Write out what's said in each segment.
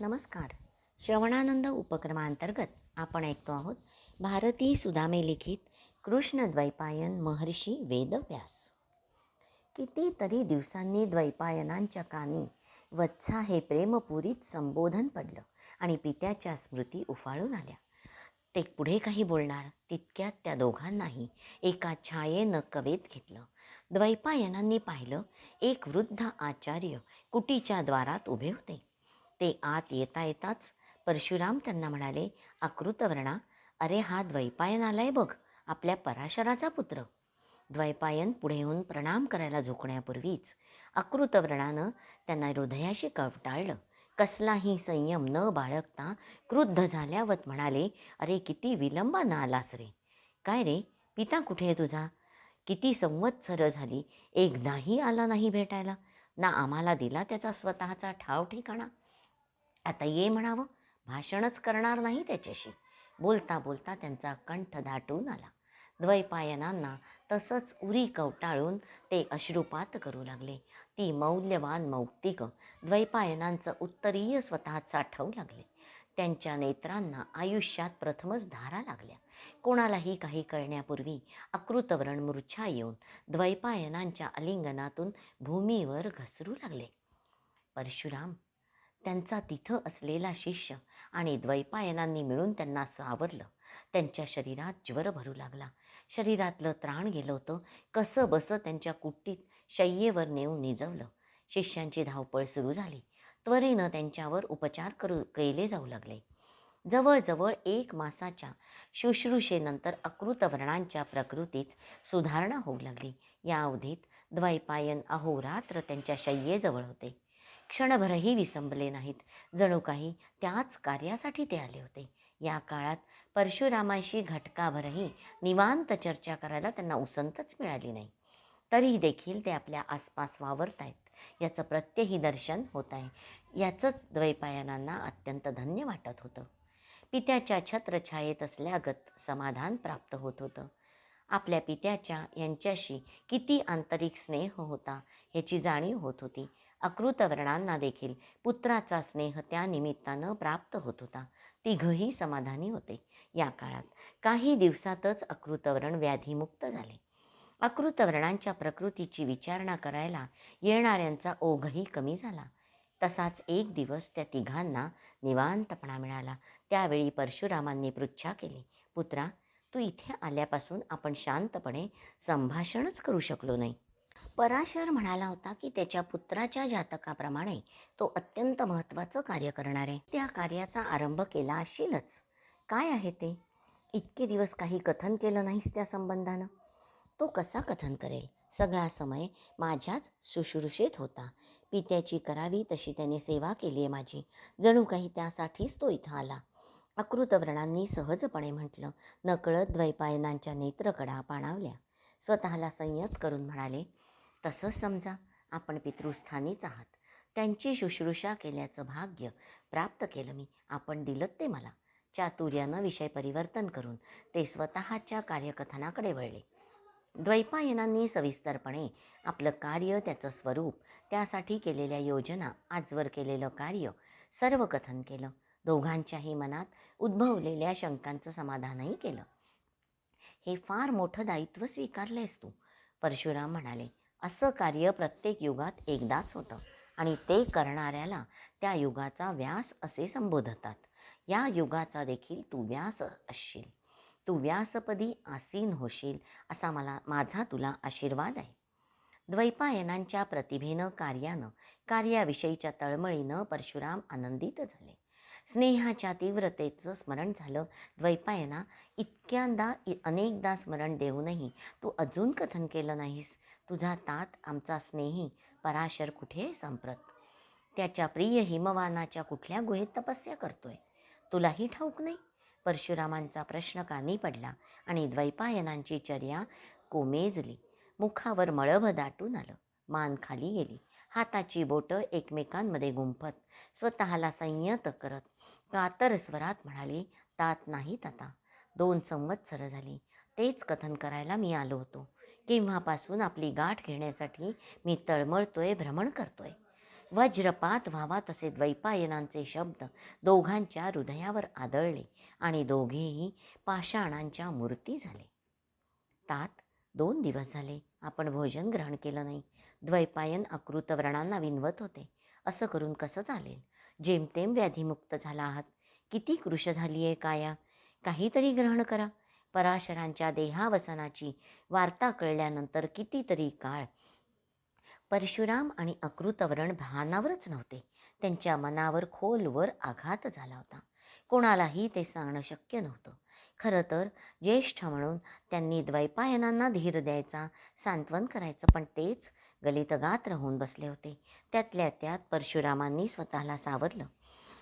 नमस्कार. श्रवणानंद उपक्रमांतर्गत आपण ऐकतो आहोत भारती सुदामे लिखित कृष्ण द्वैपायन महर्षी वेदव्यास. कितीतरी दिवसांनी द्वैपायनांच्या कानी वत्सा हे प्रेमपुरीत संबोधन पडलं आणि पित्याच्या स्मृती उफाळून आल्या. ते पुढे काही बोलणार तितक्यात त्या दोघांनाही एका छायेनं कवेत घेतलं. द्वैपायनांनी पाहिलं एक वृद्ध आचार्य कुटीच्या द्वारात उभे होते. ते आत येता येताच परशुराम त्यांना म्हणाले आकृतवर्णा अरे हा द्वैपायन आलाय बघ आपल्या पराशराचा पुत्र. द्वैपायन पुढे येऊन प्रणाम करायला झुकण्यापूर्वीच आकृतवर्णानं त्यांना हृदयाशी कवटाळलं. कसलाही संयम न बाळगता क्रुद्ध झाल्यावत म्हणाले अरे किती विलंबानं आलास रे. काय रे पिता कुठे आहे तुझा? किती संवत्सरं झाली एकदाही आला नाही भेटायला. ना आम्हाला दिला त्याचा स्वतःचा ठाव ठिकाणा. आता ये म्हणावं. भाषणच करणार नाही त्याच्याशी. बोलता बोलता त्यांचा कंठ दाटून आला. द्वैपायनांना तसंच उरी कवटाळून ते अश्रुपात करू लागले. ती मौल्यवान मौक्तिक द्वैपायनांचं उत्तरीय स्वतःत साठवू लागले. त्यांच्या नेत्रांना आयुष्यात प्रथमच धारा लागल्या. कोणालाही काही कळण्यापूर्वी अकृतवरण मूर्छा येऊन द्वैपायनांच्या आलिंगनातून भूमीवर घसरू लागले. परशुराम त्यांचा तिथं असलेला शिष्य आणि द्वैपायनांनी मिळून त्यांना सावरलं. त्यांच्या शरीरात ज्वर भरू लागला. शरीरातलं त्राण गेलं होतं. कसं बसं त्यांच्या कुट्टीत शय्येवर नेऊन निजवलं. शिष्यांची धावपळ सुरू झाली. त्वरेनं त्यांच्यावर उपचार करू केले जाऊ लागले. जवळजवळ एक मासाच्या शुश्रूषेनंतर अकृतवर्णांच्या प्रकृतीत सुधारणा होऊ लागली. या अवधीत द्वैपायन अहोरात्र त्यांच्या शय्येजवळ होते. क्षणभरही विसंबले नाहीत. जणू काही त्याच कार्यासाठी ते आले होते. या काळात परशुरामाशी घटकाभरही निवांत चर्चा करायला त्यांना उसंतच मिळाली नाही. तरीही देखील ते आपल्या आसपास वावरत आहेत याचं प्रत्ययही दर्शन होत आहे याचंच द्वैपायनांना अत्यंत धन्य वाटत होतं. पित्याच्या छत्रछायेत असल्यागत समाधान प्राप्त होत होतं. आपल्या पित्याच्या यांच्याशी किती आंतरिक स्नेह होता याची जाणीव होत होती. अकृतवर्णांना देखील पुत्राचा स्नेह त्या निमित्तानं प्राप्त होत होता. तिघही समाधानी होते. या काळात काही दिवसातच अकृतवर्ण व्याधीमुक्त झाले. अकृतवर्णांच्या प्रकृतीची विचारणा करायला येणाऱ्यांचा ओघही कमी झाला. तसाच एक दिवस त्या तिघांना निवांतपणा मिळाला. त्यावेळी परशुरामांनी पृच्छा केली पुत्रा तू इथे आल्यापासून आपण शांतपणे संभाषणच करू शकलो नाही. पराशर म्हणाला होता की त्याच्या पुत्राच्या जातकाप्रमाणे तो अत्यंत महत्त्वाचं कार्य करणार आहे. त्या कार्याचा आरंभ केला असशीलच काय आहे ते? इतके दिवस काही कथन केलं नाहीस त्या संबंधानं? तो कसा कथन करेल? सगळा समय माझ्याच शुश्रूषेत होता. पित्याची करावी तशी त्याने सेवा केली आहे माझी. जणू काही त्यासाठीच तो इथं आला. अकृतव्रणांनी सहजपणे म्हटलं नकळत द्वैपायनांच्या नेत्रकडा पाणावल्या स्वतःला संयत करून म्हणाले तसंच समजा आपण पितृस्थानीच आहात त्यांची शुश्रूषा केल्याचं भाग्य प्राप्त केलं मी. आपण दिलं ते मला. चातुर्यानं विषय परिवर्तन करून ते स्वतःच्या कार्यकथनाकडे वळले. द्वैपायनांनी सविस्तरपणे आपलं कार्य त्याचं स्वरूप त्यासाठी केलेल्या योजना आजवर केलेलं कार्य सर्व कथन केलं. दोघांच्याही मनात उद्भवलेल्या शंकांचं समाधानही केलं. हे फार मोठं दायित्व स्वीकारलंयस तू परशुराम म्हणाले. असं कार्य प्रत्येक युगात एकदाच होतं. आणि ते करणाऱ्याला त्या युगाचा व्यास असे संबोधतात. या युगाचा देखील तू व्यास असशील. तू व्यासपदी आसीन होशील असा मला माझा तुला आशीर्वाद आहे. द्वैपायनांच्या प्रतिभेनं कार्यानं कार्याविषयीच्या तळमळीनं परशुराम आनंदित झाले. स्नेहाच्या तीव्रतेचं स्मरण झालं. द्वैपायना इतक्यांदा अनेकदा स्मरण देऊनही तू अजून कथन केलं नाहीस. तुझा तात आमचा स्नेही पराशर कुठे संप्रत? त्याच्या प्रिय हिमवानाच्या कुठल्या गुहेत तपस्या करतोय? तुलाही ठाऊक नाही? परशुरामांचा प्रश्न कानी पडला आणि द्वैपायनांची चर्या कोमेजली. मुखावर मळभ दाटून आलं. मान खाली गेली. हाताची बोटं एकमेकांमध्ये गुंफत. स्वतःला संयत करत. कातर स्वरात म्हणाले तात नाहीत आता. दोन संवत्सर झाली. तेच कथन करायला मी आलो होतो. केव्हापासून आपली गाठ घेण्यासाठी मी तळमळतोय भ्रमण करतोय. वज्रपात व्हावा तसे द्वैपायनांचे शब्द दोघांच्या हृदयावर आदळले आणि दोघेही पाषाणांच्या मूर्ती झाले. तात दोन दिवस झाले आपण भोजन ग्रहण केलं नाही. द्वैपायन अकृतव्रणांना विनवत होते. असं करून कसं चालेल? जेमतेम व्याधीमुक्त झाला आहात. किती कृश झाली आहे काया? काहीतरी ग्रहण करा. पराशरांच्या देहावसनाची वार्ता कळल्यानंतर कितीतरी काळ परशुराम आणि अकृतवरण भानावरच नव्हते. त्यांच्या मनावर खोलवर आघात झाला होता. कोणालाही ते सांगणं शक्य नव्हतं. खरं तर ज्येष्ठ म्हणून त्यांनी द्वैपायनांना धीर द्यायचा सांत्वन करायचं पण तेच गलितगात राहून बसले होते. त्यातल्या त्यात परशुरामांनी स्वतःला सावरलं.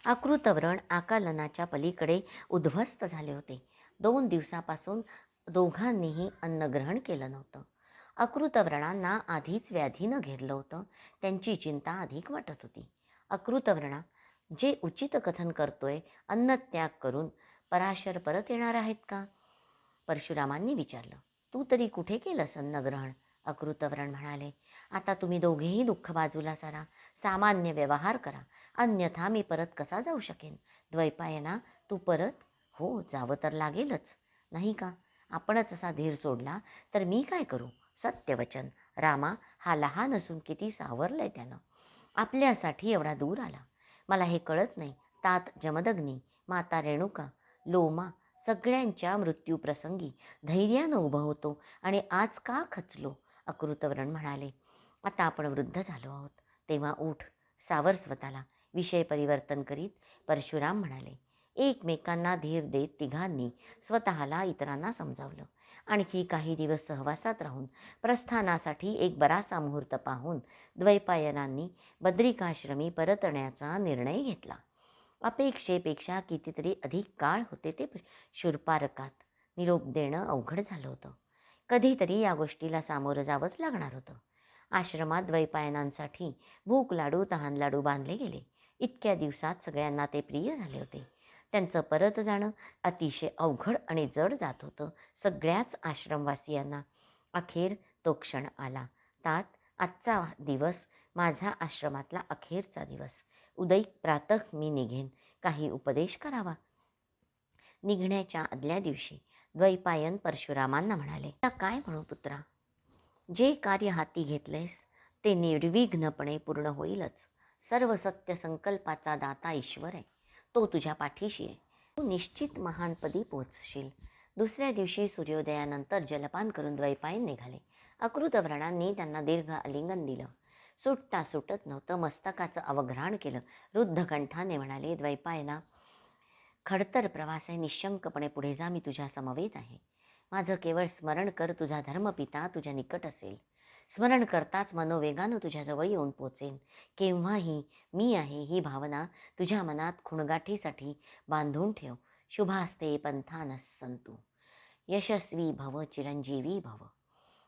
आकृतव्रण आकालनाच्या पलीकडे उद्ध्वस्त झाले होते. दोन दिवसापासून दोघांनीही अन्न ग्रहण केलं नव्हतं. अकृतव्रणांना आधीच व्याधीनं घेरलं होतं त्यांची चिंता अधिक वाटत होती. अकृतव्रणा जे उचित कथन करतोय अन्नत्याग करून पराशर परत येणार आहेत का? परशुरामांनी विचारलं. तू तरी कुठे केलंस अन्नग्रहण? अकृतव्रण म्हणाले. आता तुम्ही दोघेही दुःख बाजूला सारा. सामान्य व्यवहार करा. अन्यथा मी परत कसा जाऊ शकेन? द्वैपायना तू परत हो जावं तर लागेलच. नाही का? आपणच असा धीर सोडला तर मी काय करू? सत्यवचन. रामा हा लहान असून किती सावरलंय त्यानं. आपल्यासाठी एवढा दूर आला. मला हे कळत नाही. तात जमदग्नी माता रेणुका लोमा सगळ्यांच्या मृत्यूप्रसंगी धैर्यानं उभं होतो आणि आज का खचलो? अकृतवरण म्हणाले. आता आपण वृद्ध झालो आहोत. तेव्हा उठ. सावर स्वतःला. विषय परिवर्तन करीत परशुराम म्हणाले. एकमेकांना धीर देत तिघांनी स्वतःला इतरांना समजावलं. आणखी काही दिवस सहवासात राहून प्रस्थानासाठी एक बरासा मुहूर्त पाहून द्वैपायनांनी बद्रिकाश्रमी परतण्याचा निर्णय घेतला. अपेक्षेपेक्षा कितीतरी अधिक काळ होते ते शूरपारकात. निरोप देणं अवघड झालं होतं. कधीतरी या गोष्टीला सामोरं जावंच लागणार होतं. आश्रमात द्वैपायनांसाठी भूक लाडू तहान लाडू बांधले गेले. इतक्या दिवसात सगळ्यांना ते प्रिय झाले होते. त्यांचं परत जाणं अतिशय अवघड आणि जड जात होतं सगळ्याच आश्रमवासियांना. अखेर तो क्षण आला. तात आजचा दिवस माझा आश्रमातला अखेरचा दिवस. उदय प्रातः मी निघेन. काही उपदेश करावा? निघण्याच्या आदल्या दिवशी द्वैपायन परशुरामांना म्हणाले आता काय म्हणू पुत्रा? जे कार्य हाती घेतलेस ते निर्विघ्नपणे पूर्ण होईलच. सर्व सत्य संकल्पाचा दाता ईश्वर आहे. तो तुझ्या पाठीशी आहे. तू निश्चित महानपदी पोचशील. दुसऱ्या दिवशी सूर्योदयानंतर जलपान करून द्वैपायन निघाले. अकृतव्रणांनी त्यांना दीर्घ आलिंगन दिलं. सुटता सुटत नव्हतं मस्तकाचं अवघ्राण केलं. रुद्ध कंठाने म्हणाले द्वैपायना खडतर प्रवास आहे निशंकपणे पुढे जा मी तुझ्या समवेत आहे. माझं केवळ स्मरण कर तुझा धर्मपिता तुझ्या निकट असेल. स्मरण करताच मनोवेगानं तुझ्याजवळ येऊन पोचेन. केव्हाही मी आहे ही भावना तुझ्या मनात खुणगाठीसाठी बांधून ठेव. शुभास्ते पंथानस संतू. यशस्वी भव चिरंजीवी भव.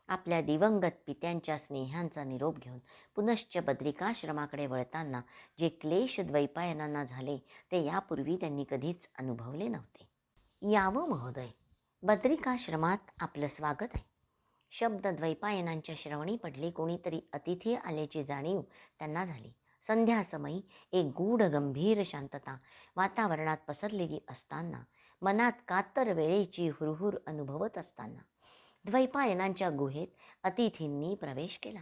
आपल्या दिवंगत पित्यांच्या स्नेहांचा निरोप घेऊन पुनश्च बद्रिकाश्रमाकडे वळताना जे क्लेश द्वैपायनांना झाले ते यापूर्वी त्यांनी कधीच अनुभवले नव्हते. यावं महोदय बद्रिकाश्रमात आपलं स्वागत आहे. शब्द द्वैपायनांच्या श्रवणी पडले. कोणीतरी अतिथी आल्याची जाणीव त्यांना झाली. संध्यासमयी एक गूढ गंभीर शांतता वातावरणात पसरलेली असताना मनात कातर वेळेची हुरहुर अनुभवत असताना द्वैपायनांच्या गुहेत अतिथींनी प्रवेश केला.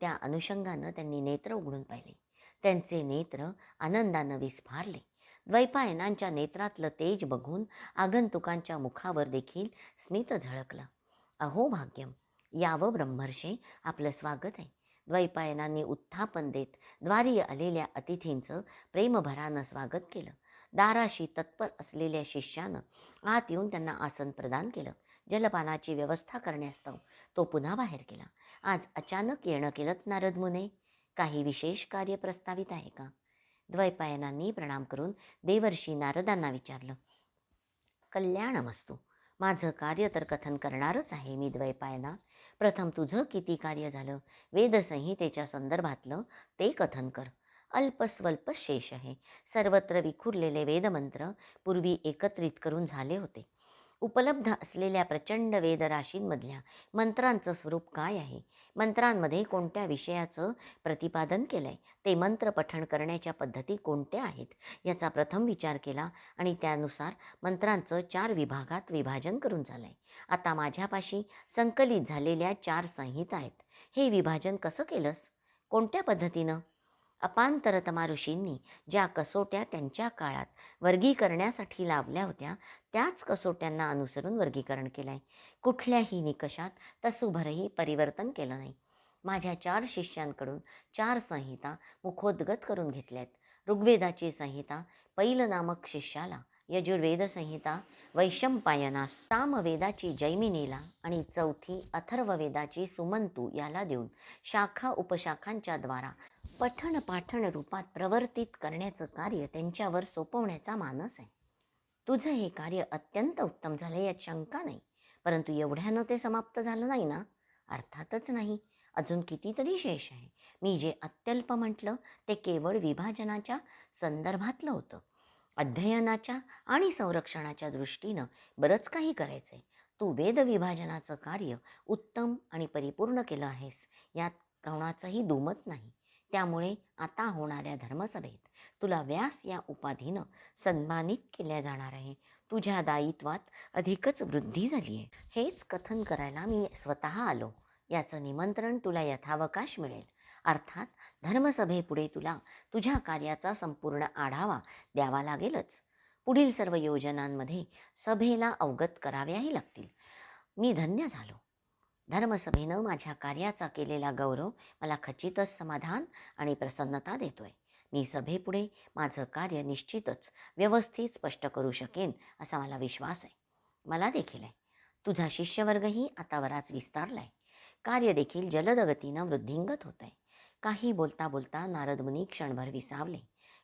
त्या अनुषंगानं त्यांनी नेत्र उघडून पाहिले. त्यांचे नेत्र आनंदानं विस्फारले. द्वैपायनांच्या नेत्रातलं तेज बघून आगंतुकांच्या मुखावर देखील स्मित झळकलं. अहो भाग्यम यावं ब्रह्मर्षे आपलं स्वागत आहे. द्वैपायनांनी उत्थापन देत द्वारी आलेल्या अतिथींचं प्रेमभरानं स्वागत केलं. दाराशी तत्पर असलेल्या शिष्यानं आत येऊन त्यांना आसन प्रदान केलं. जलपानाची व्यवस्था करण्यास्तव तो पुन्हा बाहेर गेला. आज अचानक येणं केलं नारद मुने. काही विशेष कार्य प्रस्तावित आहे का? द्वैपायनांनी प्रणाम करून देवर्षी नारदांना विचारलं. कल्याणमस्तू माझं कार्य तर कथन करणारच आहे मी द्वैपायना. प्रथम तुझं किती कार्य झालं? वेदसंहितेच्या संदर्भातलं ते कथन कर. अल्पस्वल्प शेष आहे. सर्वत्र विखुरलेले वेदमंत्र पूर्वी एकत्रित करून झाले होते. उपलब्ध असलेल्या प्रचंड वेदराशींमधल्या मंत्रांचं स्वरूप काय आहे? मंत्रांमध्ये कोणत्या विषयाचं प्रतिपादन केलं आहे ते मंत्र पठण करण्याच्या पद्धती कोणत्या आहेत? याचा प्रथम विचार केला आणि त्यानुसार मंत्रांचं चार विभागात विभाजन करून झालं आहे आता माझ्यापाशी संकलित झालेल्या चार संहिता आहेत. हे विभाजन कसं केलंस? कोणत्या पद्धतीनं? अपांतरतमा ऋषींनी ज्या कसोट्या त्यांच्या काळात वर्गीकरण्यासाठी लावल्या होत्या त्याच कसोट्यांना अनुसरून वर्गीकरण केलं आहे कुठल्याही निकषात तसूभरही परिवर्तन केलं नाही. माझ्या चार शिष्यांकडून चार संहिता मुखोद्गत करून घेतल्या आहेत ऋग्वेदाची संहिता पैल नामक शिष्याला यजुर्वेद संहिता वैशंपायनास सामवेदाची जैमिनीला आणि चौथी अथर्ववेदाची सुमंतू याला देऊन शाखा उपशाखांच्या द्वारा पठण पाठण रूपात प्रवर्तित करण्याचं कार्य त्यांच्यावर सोपवण्याचा मानस आहे. तुझं हे कार्य अत्यंत उत्तम झालं यात शंका नाही. परंतु एवढ्यानं ते समाप्त झालं नाही ना? अर्थातच नाही. अजून कितीतरी शेष आहे. मी जे अत्यल्प म्हटलं ते केवळ विभाजनाच्या संदर्भातलं होतं. अध्ययनाच्या आणि संरक्षणाच्या दृष्टीनं बरंच काही करायचं आहे तू वेद विभाजनाचं कार्य उत्तम आणि परिपूर्ण केलं आहेस यात कोणाचंही दुमत नाही. त्यामुळे आता होणाऱ्या धर्मसभेत तुला व्यास या उपाधीनं सन्मानित केल्या जाणार आहे. तुझ्या दायित्वात अधिकच वृद्धी झाली आहे. हेच कथन करायला मी स्वतः आलो. याचं निमंत्रण तुला यथावकाश मिळेल. अर्थात धर्मसभेपुढे तुला तुझ्या कार्याचा संपूर्ण आढावा द्यावा लागेलच. पुढील सर्व योजनांमध्ये सभेला अवगत कराव्याही लागतील. मी धन्य झालो. धर्मसभेनं माझ्या कार्याचा केलेला गौरव मला खचितच समाधान आणि प्रसन्नता देतोय. मी सभेपुढे माझं कार्य निश्चितच व्यवस्थित स्पष्ट करू शकेन असा मला विश्वास आहे. मला देखील आहे. तुझा शिष्यवर्गही आता बराच विस्तारला आहे कार्य देखील जलदगतीनं वृद्धिंगत होत आहे काही बोलता बोलता नारदमुनी क्षणभर विसावले.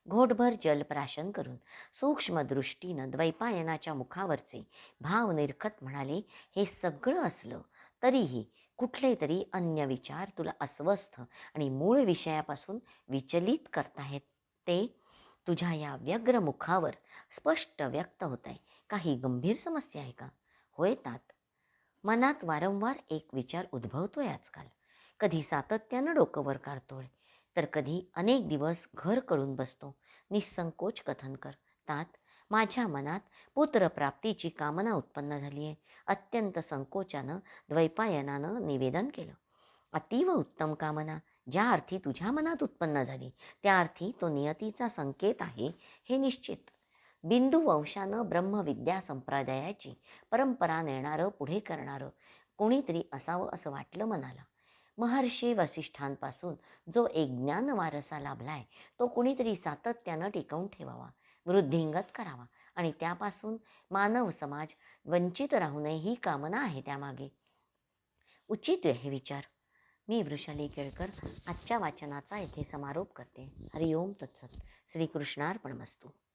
घोटभर जलप्राशन करून सूक्ष्मदृष्टीनं द्वैपायनाच्या मुखावरचे भाव निरखत म्हणाले हे सगळं असलं तरीही कुठले तरी अन्य विचार तुला अस्वस्थ आणि मूळ विषयापासून विचलित करताहेत ते तुझ्या या व्यग्र मुखावर स्पष्ट व्यक्त होत आहे. काही गंभीर समस्या आहे का? होय तात. मनात वारंवार एक विचार उद्भवतोय आजकाल. कधी सातत्यानं डोकं वर काढतोय तर कधी अनेक दिवस घर करून बसतो. निसंकोच कथन कर. तात माझ्या मनात पुत्रप्राप्तीची कामना उत्पन्न झाली आहे. अत्यंत संकोचानं द्वैपायनानं निवेदन केलं. अतीव उत्तम कामना ज्या अर्थी तुझ्या मनात उत्पन्न झाली त्या अर्थी तो नियतीचा संकेत आहे हे निश्चित. बिंदू वंशानं ब्रह्मविद्या संप्रदायाची परंपरा नेणारं पुढे करणारं कोणीतरी असावं असं वाटलं मनाला. महर्षी वसिष्ठांपासून जो एक ज्ञान वारसा लाभलाय तो कुणीतरी सातत्यानं टिकवून ठेवावा. वृद्धिंगत करावा. आणि त्यापासून मानव समाज वंचित राहू नये ही कामना आहे त्यामागे. उचित हे विचार. मी वृषाली केळकर आजच्या वाचनाचा येथे समारोप करते. हरिओम तत्सत. श्रीकृष्णार्पणमस्तू.